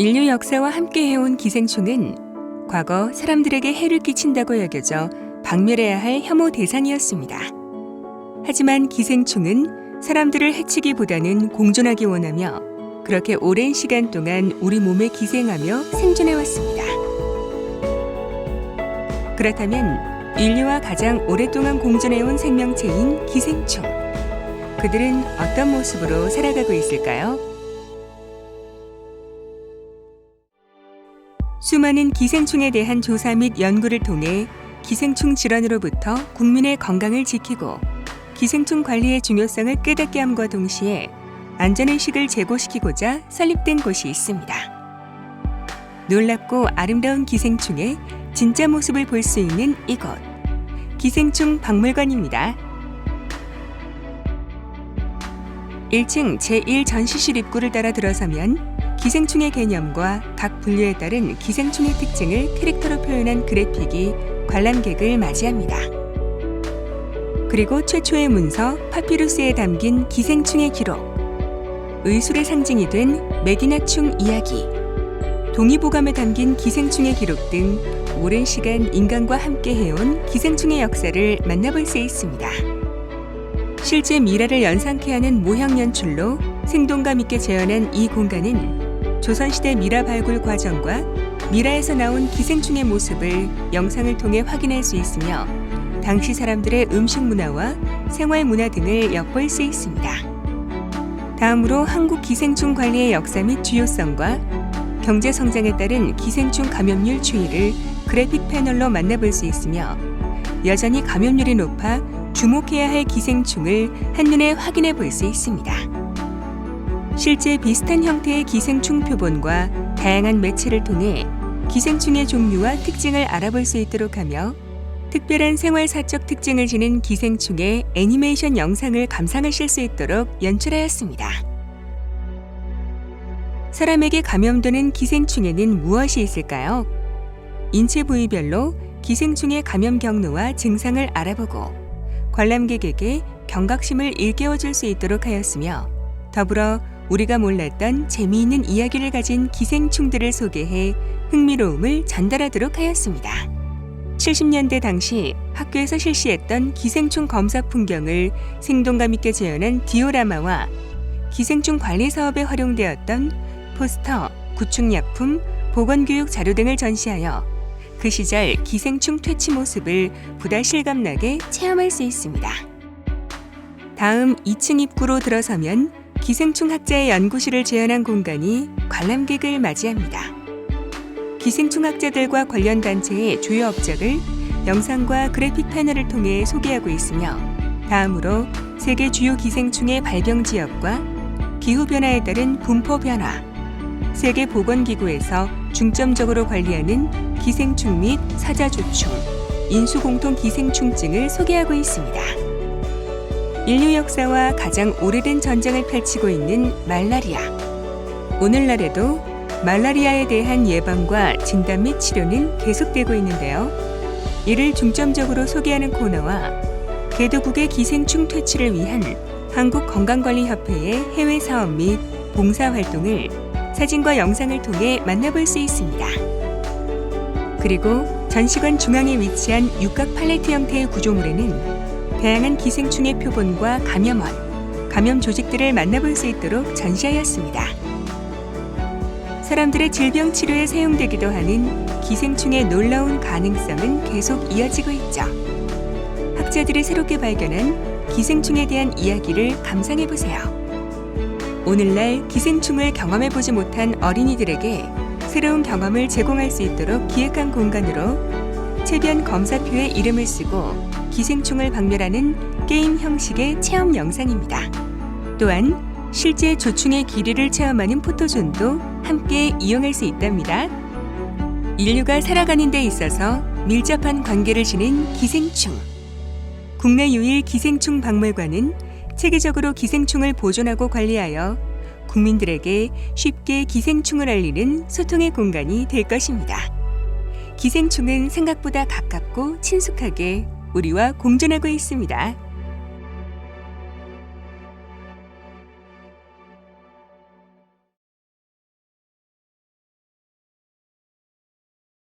인류 역사와 함께 해온 기생충은 과거 사람들에게 해를 끼친다고 여겨져 박멸해야 할 혐오 대상이었습니다. 하지만 기생충은 사람들을 해치기보다는 공존하기 원하며 그렇게 오랜 시간 동안 우리 몸에 기생하며 생존해 왔습니다. 그렇다면 인류와 가장 오랫동안 공존해온 생명체인 기생충. 그들은 어떤 모습으로 살아가고 있을까요? 수많은 기생충에 대한 조사 및 연구를 통해 기생충 질환으로부터 국민의 건강을 지키고 기생충 관리의 중요성을 깨닫게 함과 동시에 안전의식을 제고시키고자 설립된 곳이 있습니다. 놀랍고 아름다운 기생충의 진짜 모습을 볼 수 있는 이곳. 기생충 박물관입니다. 1층 제1 전시실 입구를 따라 들어서면 기생충의 개념과 각 분류에 따른 기생충의 특징을 캐릭터로 표현한 그래픽이 관람객을 맞이합니다. 그리고 최초의 문서 파피루스에 담긴 기생충의 기록, 의술의 상징이 된 메디나충 이야기, 동의보감에 담긴 기생충의 기록 등 오랜 시간 인간과 함께 해온 기생충의 역사를 만나볼 수 있습니다. 실제 미라를 연상케 하는 모형 연출로 생동감 있게 재현한 이 공간은 조선시대 미라 발굴 과정과 미라에서 나온 기생충의 모습을 영상을 통해 확인할 수 있으며 당시 사람들의 음식 문화와 생활 문화 등을 엿볼 수 있습니다. 다음으로 한국 기생충 관리의 역사 및 주요성과 경제 성장에 따른 기생충 감염률 추이를 그래픽 패널로 만나볼 수 있으며 여전히 감염률이 높아 주목해야 할 기생충을 한눈에 확인해 볼 수 있습니다. 실제 비슷한 형태의 기생충 표본과 다양한 매체를 통해 기생충의 종류와 특징을 알아볼 수 있도록 하며 특별한 생활사적 특징을 지닌 기생충의 애니메이션 영상을 감상하실 수 있도록 연출하였습니다. 사람에게 감염되는 기생충에는 무엇이 있을까요? 인체 부위별로 기생충의 감염 경로와 증상을 알아보고 관람객에게 경각심을 일깨워줄 수 있도록 하였으며 더불어 우리가 몰랐던 재미있는 이야기를 가진 기생충들을 소개해 흥미로움을 전달하도록 하였습니다. 70년대 당시 학교에서 실시했던 기생충 검사 풍경을 생동감 있게 재현한 디오라마와 기생충 관리 사업에 활용되었던 포스터, 구충약품, 보건교육 자료 등을 전시하여 그 시절 기생충 퇴치 모습을 보다 실감나게 체험할 수 있습니다. 다음 2층 입구로 들어서면 기생충 학자의 연구실을 재현한 공간이 관람객을 맞이합니다. 기생충 학자들과 관련 단체의 주요 업적을 영상과 그래픽 패널을 통해 소개하고 있으며 다음으로 세계 주요 기생충의 발병 지역과 기후 변화에 따른 분포 변화, 세계 보건기구에서 중점적으로 관리하는 기생충 및 사자조충, 인수공통 기생충증을 소개하고 있습니다. 인류 역사와 가장 오래된 전쟁을 펼치고 있는 말라리아. 오늘날에도 말라리아에 대한 예방과 진단 및 치료는 계속되고 있는데요. 이를 중점적으로 소개하는 코너와 개도국의 기생충 퇴치를 위한 한국건강관리협회의 해외 사업 및 봉사 활동을 사진과 영상을 통해 만나볼 수 있습니다. 그리고 전시관 중앙에 위치한 육각 팔레트 형태의 구조물에는 다양한 기생충의 표본과 감염원, 감염 조직들을 만나볼 수 있도록 전시하였습니다. 사람들의 질병 치료에 사용되기도 하는 기생충의 놀라운 가능성은 계속 이어지고 있죠. 학자들이 새롭게 발견한 기생충에 대한 이야기를 감상해 보세요. 오늘날 기생충을 경험해 보지 못한 어린이들에게 새로운 경험을 제공할 수 있도록 기획한 공간으로 체변 검사표에 이름을 쓰고 기생충을 박멸하는 게임 형식의 체험 영상입니다. 또한 실제 조충의 길이를 체험하는 포토존도 함께 이용할 수 있답니다. 인류가 살아가는 데 있어서 밀접한 관계를 지닌 기생충. 국내 유일 기생충 박물관은 체계적으로 기생충을 보존하고 관리하여 국민들에게 쉽게 기생충을 알리는 소통의 공간이 될 것입니다. 기생충은 생각보다 가깝고 친숙하게 우리와 공존하고 있습니다.